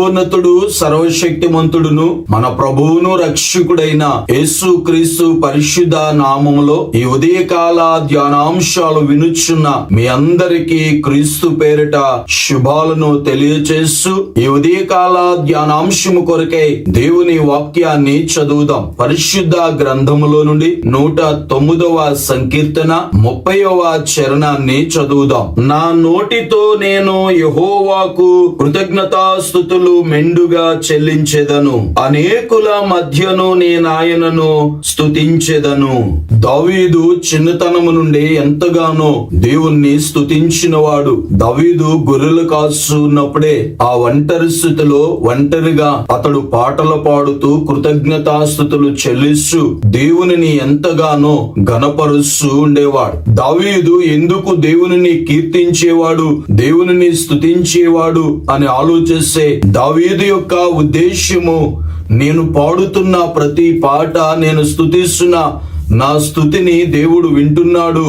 సర్వోన్నతుడు సర్వశక్తిమంతుడును మన ప్రభువును రక్షకుడైన యేసు క్రీస్తు పరిశుద్ధ నామములో ఈ ఉదయకాల ధ్యానాంశాలు వినుచున్న మీ అందరికీ క్రీస్తు పేరిట శుభాలను తెలియచేస్తూ ఈ ఉదయకాల ధ్యానాంశము కొరకై దేవుని వాక్యాన్ని చదువుదాం. పరిశుద్ధ గ్రంథములో నుండి నూట తొమ్మిదవ సంకీర్తన ముప్పైవ చరణాన్ని చదువుదాం. నా నోటితో నేను యహోవాకు కృతజ్ఞతాస్థుతులు మెండుగా చెల్లించెదను. అనేకుల మధ్యను నేనాయనను స్తుతించెదను. దవీదు చిన్నతనము నుండి ఎంతగానో దేవుణ్ణి స్తుతించినవాడు. దవీదు గొర్రెలు కాస్తున్నప్పుడే ఆ ఒంటరి స్థితిలో ఒంటరిగా అతడు పాటలు పాడుతూ కృతజ్ఞతాస్థుతులు చెల్లిస్తూ దేవునిని ఎంతగానో గణపరుస్తూ ఉండేవాడు. దావీదు ఎందుకు దేవునిని కీర్తించేవాడు? దేవునిని స్తుతించేవాడు అని ఆలోచిస్తే దావీదు యొక్క ఉద్దేశ్యము నేను పాడుతున్న ప్రతి పాట నేను స్థుతిస్తున్న నా స్థుతిని దేవుడు వింటున్నాడు.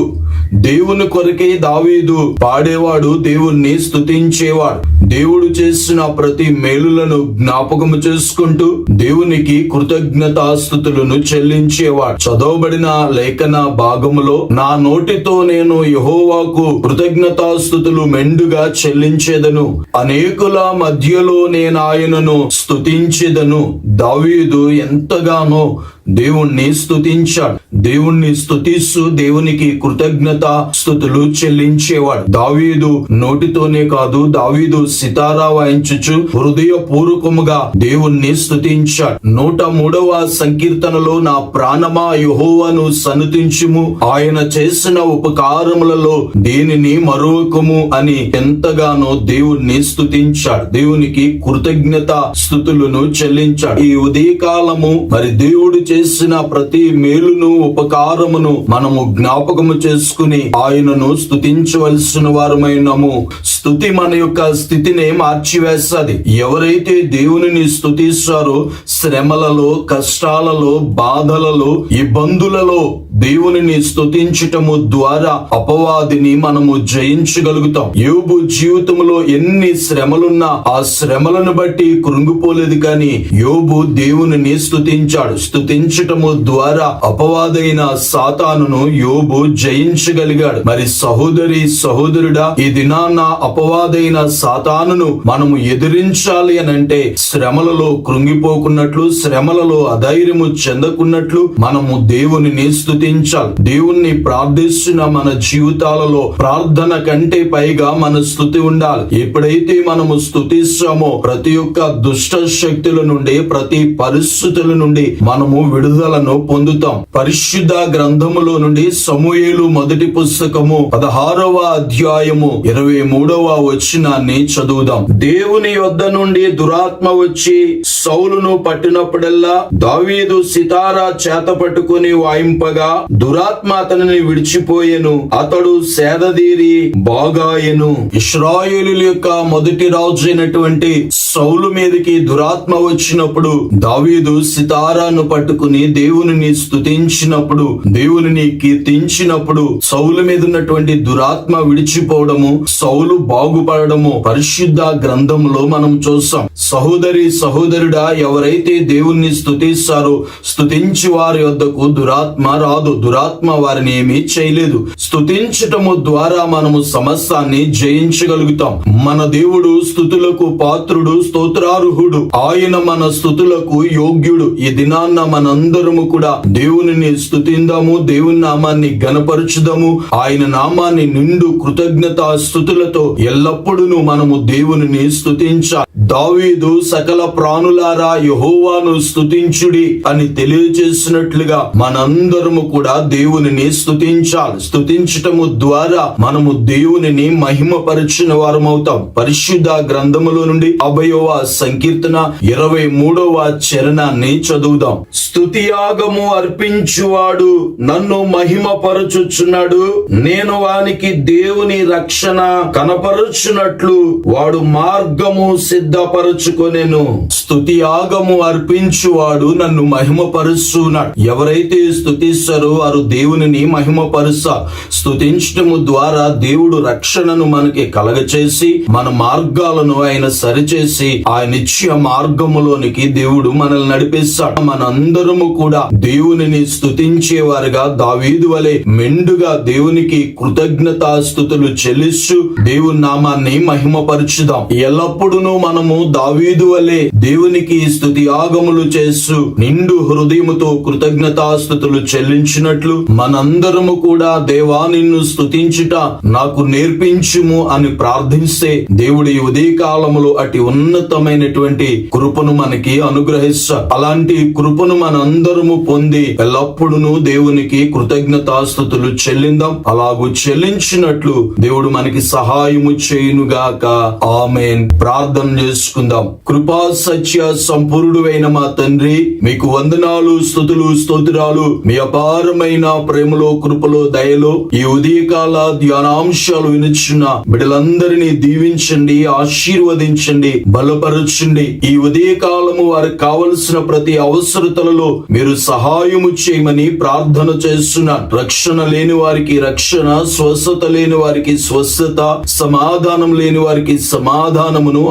దేవుని కొరకే దావీదు పాడేవాడు దేవుణ్ణి స్థుతించేవాడు దేవుడు చేసిన ప్రతి మేలులను జ్ఞాపకము చేసుకుంటూ దేవునికి కృతజ్ఞతాస్థుతులను చెల్లించేవాడు. చదవబడిన లేఖన భాగములో నా నోటితో నేను యహోవాకు కృతజ్ఞతాస్థుతులు మెండుగా చెల్లించేదను. అనేకుల మధ్యలో నేను ఆయనను స్తుతించేదను. దావీదు ఎంతగానో దేవుణ్ణి స్తుతించాడు. దేవుణ్ణి స్తుతిస్తూ దేవునికి కృతజ్ఞత స్థుతులు చెల్లించేవాడు. దావీదు నోటితోనే కాదు దావీదు సితారా వాయించుచు హృదయ పూర్వకముగా దేవుణ్ణి స్థుతించాడు నూట మూడవ సంకీర్తనలో నా ప్రాణమా యహోవను సనుతించుము. ఆయన చేసిన ఉపకారములలో దేనిని మరొకము అని ఎంతగానో దేవుణ్ణి స్థుతించాడు దేవునికి కృతజ్ఞత స్థుతులను చెల్లించాడు. ఈ ఉదయకాలము మరి దేవుడు చేసిన ప్రతి మేలును ఉపకారమును మనము జ్ఞాపకము చేసుకుని ఆయనను స్తుతించవలసిన వారమైనము. స్థుతి మన యొక్క స్థితిని మార్చివేస్తుంది. ఎవరైతే దేవునిని స్తుతిస్తారో శ్రమలలో కష్టాలలో బాధలలో ఇబ్బందులలో దేవుని స్తుతించటము ద్వారా అపవాదిని మనము జయించగలుగుతాం. యోబు జీవితంలో ఎన్ని శ్రమలున్నా ఆ శ్రమలను బట్టి కృంగిపోలేదు కానీ యోబు దేవుని స్తుతించాడు. స్తుతించటము ద్వారా అపవాదైన సాతానును యోబు జయించగలిగాడు. మరి సహోదరి సహోదరుడా ఈ దినాన్న అపవాదైన సాతానును మనము ఎదిరించాలి అని అంటే శ్రమలలో కృంగిపోకున్నట్లు శ్రమలలో అధైర్యము చెందకున్నట్లు మనము దేవునిని స్థుతించాలి దేవుణ్ణి ప్రార్థిస్తున్న మన జీవితాలలో ప్రార్థన కంటే పైగా మన స్థుతి ఉండాలి. ఎప్పుడైతే మనము స్తుతిస్తామో ప్రతి ఒక్క దుష్ట శక్తుల నుండి ప్రతి పరిస్థితుల నుండి మనము విడుదలను పొందుతాం. పరిశుద్ధ గ్రంథములో నుండి సమూయేలు మొదటి పుస్తకము పదహారవ అధ్యాయము ఇరవై మూడవ వచనాన్ని చదువుదాం. దేవుని యొద్ద నుండి దురాత్మ వచ్చి సౌలును పట్టినప్పుడల్లా దావీదు సితారా చేత పట్టుకుని వాయింపగా దురాత్మ అతనిని విడిచిపోయెను. అతడు సేదదీరి బాగాయెను. ఇస్రాయేలు యొక్క మొదటి రాజు అయినటువంటి సౌలు మీదకి దురాత్మ వచ్చినప్పుడు దావీదు సితారాను పట్టుకుని దేవుని స్థుతించినప్పుడు దేవుని కీర్తించినప్పుడు సౌలు మీద ఉన్నటువంటి దురాత్మ విడిచిపోవడము సౌలు బాగుపడము పరిశుద్ధ గ్రంథంలో మనం చూస్తాం. సహోదరి సహోదరుడా ఎవరైతే దేవుణ్ణి స్థుతిస్తారో స్థుతించి వారి వద్దకు దురాత్మ రాదు. కాదు దురాత్మ వారిని ఏమీ చేయలేదు. స్థుతించటము ద్వారా మనము సమస్తాన్ని జయించగలుగుతాం. మన దేవుడు స్థుతులకు పాత్రుడు స్తోత్రార్హుడు. ఆయన మన స్థుతులకు యోగ్యుడు. ఈ దినాన్న మనందరము కూడా దేవునిని స్థుతిందాము దేవుని నామాన్ని గనపరచుదాము ఆయన నామాన్ని నిండు కృతజ్ఞత స్థుతులతో ఎల్లప్పుడూ మనము దేవునిని స్థుతించాలి దావీదు సకల ప్రాణులారా యహోవాను స్తుతించుడి అని తెలియజేసినట్లుగా మనందరము కూడా దేవునిని స్థుతించాలి స్తుతించటము ద్వారా మనము దేవునిని మహిమపరిచిన వారమవుతాం. పరిశుద్ధ గ్రంథములో నుండి అభయవ సంకీర్తన ఇరవై మూడవ చరణాన్ని చదువుదాం. స్తుతియాగము అర్పించువాడు నన్ను మహిమపరచుచున్నాడు. నేను వానికి దేవుని రక్షణ కనపరుచున్నట్లు వాడు మార్గము సిద్ధ సిద్ధపరచుకొనెను స్థుతి యాగము అర్పించువాడు నన్ను మహిమపరుస్తున్నాడు. ఎవరైతే స్థుతిస్తారో వారు దేవునిని మహిమపరుస్త స్తుతించటము ద్వారా దేవుడు రక్షణను మనకి కలగచేసి మన మార్గాలను ఆయన సరిచేసి ఆ నిత్య మార్గములోనికి దేవుడు మనల్ని నడిపిస్తాడు. మనందరము కూడా దేవునిని స్థుతించే వారుగా దావీదు వలె మెండుగా దేవునికి కృతజ్ఞతాస్థుతులు చెల్లిస్తూ దేవుని నామాన్ని మహిమపరుచుదాం. ఎల్లప్పుడూ మనము దావీదు వలె దేవునికి స్థుతి ఆగములు చేస్తూ నిండు హృదయముతో కృతజ్ఞతాస్థుతులు చెల్లించినట్లు మనందరము కూడా దేవా నిన్ను స్థుతించుట నాకు నేర్పించుము అని ప్రార్థిస్తే దేవుడి ఉదయకాలములో అటు ఉన్నతమైనటువంటి కృపను మనకి అనుగ్రహిస్తా. అలాంటి కృపను మనందరము పొంది ఎల్లప్పుడూ దేవునికి కృతజ్ఞతాస్థుతులు చెల్లిందాం. అలాగూ చెల్లించినట్లు దేవుడు మనకి సహాయము చేయునుగాక. ఆమెన్. ప్రార్థన తెలుసుకుందాం. కృపా సత్య సంపూర్ణుడైన మా తండ్రి మీకు వందనాలు స్థుతులు స్తోత్రాలు మీ అపారమైన ప్రేమలో కృపలో దయలో ఈ ఉదయకాల ధ్యానాంశాలు వినుచున్న బిడ్డలందరినీ దీవించండి ఆశీర్వదించండి బలపరచండి. ఈ ఉదయకాలము వారికి కావలసిన ప్రతి అవసరతలలో మీరు సహాయము చేయమని ప్రార్థన చేస్తున్నాను రక్షణ లేని వారికి రక్షణ స్వస్థత లేని వారికి స్వస్థత సమాధానం లేని వారికి సమాధానమును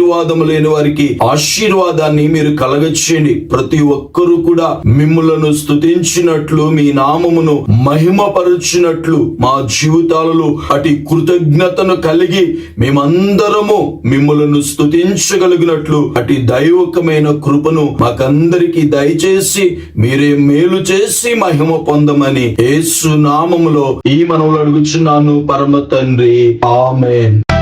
ఆశీర్వాదం లేని వారికి ఆశీర్వాదాన్ని మీరు కలగచ్చేయండి ప్రతి ఒక్కరూ కూడా మిమ్ములను స్తుతించినట్లు మీ నామమును మహిమపరచినట్లు మా జీవితాలలో అటు కృతజ్ఞతను కలిగి మేమందరము మిమ్ములను స్తుతించగలిగినట్లు అటు దైవకమైన కృపను మాకందరికి దయచేసి మీరే మేలు చేసి మహిమ పొందమని యేసు నామములో ఈ మనవులు అడుగుచున్నాను. పరమ తండ్రి. ఆమెన్.